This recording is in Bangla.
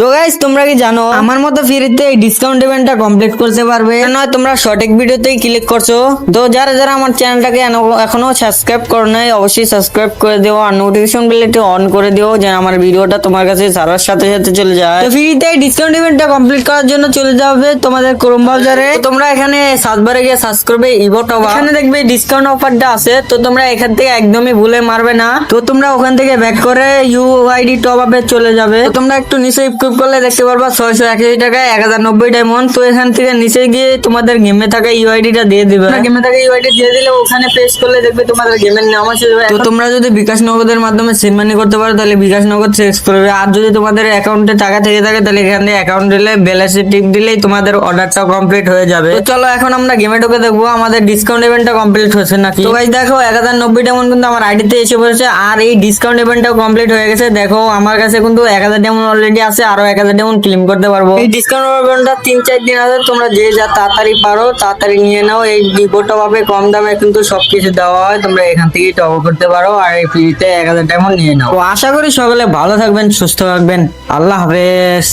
তো গাইস তোমরা কি জানো? আমার মতো ফ্রিতে এই ডিসকাউন্ট ইভেন্টটা কমপ্লিট করতে পারবে। নয় তোমরা সঠিক ভিডিওতেই ক্লিক করছ। তো যারা যারা আমার চ্যানেলটাকে এখনও সাবস্ক্রাইব করো নাই, অবশ্যই সাবস্ক্রাইব করে দিও আর নোটিফিকেশন বেলটি অন করে দিও, যেন আমার ভিডিওটা তোমার কাছে ছাড়ার সাথে সাথে চলে যায়। তো ফ্রিতে এই ডিসকাউন্ট ইভেন্টটা কমপ্লিট করার জন্য চলে যাবে তোমাদের ক্রোম ব্রাউজারে তোমরা এখানে সার্চ বারে গিয়ে সার্চ করবে ইভো টপ এখানে দেখবে ডিসকাউন্ট অফারটা আছে। তো তোমরা এখান থেকে একদমই ভুলে মারবে না। তো তোমরা ওখান থেকে ব্যাক করে ইউআইডি টপ আপে চলে যাবে। তোমরা একটু নিচে ক্লিক করলে দেখতে পারবা ছয়শো একাশি টাকায় এক হাজার নব্বই ডায়মন্ড তো এখান থেকে নিচে গিয়ে তোমাদের গেমে থাকা ইউআইডি টা দিয়ে দিবে। গেমে থাকা ইউআইডি দিয়ে দিলে ওখানে পেস্ট করলে দেখবে তোমাদের গেমের নাম আছে। তো তোমরা যদি বিকাশ নগদের মাধ্যমে সেন্ড মানি করতে পারো তাহলে বিকাশ নগদ চেক করবে আর যদি তোমাদের অ্যাকাউন্টে টাকা থেকে থাকে তাহলে এখানে অ্যাকাউন্ট দিলে ব্যালেন্সে টিপ দিলেই তোমাদের অর্ডারটা কমপ্লিট হয়ে যাবে। তো চলো এখন আমরা গেমে ঢুকে দেখব আমাদের ডিসকাউন্ট ইভেন্টটা কমপ্লিট হচ্ছে নাকি? তো দেখো এক হাজার নব্বই ডায়মন্ড কিন্তু আমার আইডিতে এসে পড়েছে আর এই ডিসকাউন্ট ইভেন্টটাও কমপ্লিট হয়ে গেছে। দেখো আমার কাছে কিন্তু এক হাজার ডায়মন্ড অলরেডি আছে। আরও এক হাজার ডায়মন্ড ক্লেম করতে পারব। এই ডিসকাউন্ট তিন চার দিন আছে তোমরা যে যা তাড়াতাড়ি পারো তাড়াতাড়ি নিয়ে নাও। এই ডিপোটা পাবে কম দামে কিন্তু সবকিছু দেওয়া হয়। তোমরা এখান থেকে টপ করতে পারো আর এই ফ্রিতে এক হাজার ডায়মন্ড নিয়ে নাও। আশা করি সকলে ভালো থাকবেন সুস্থ থাকবেন। আল্লাহ হাফেজ।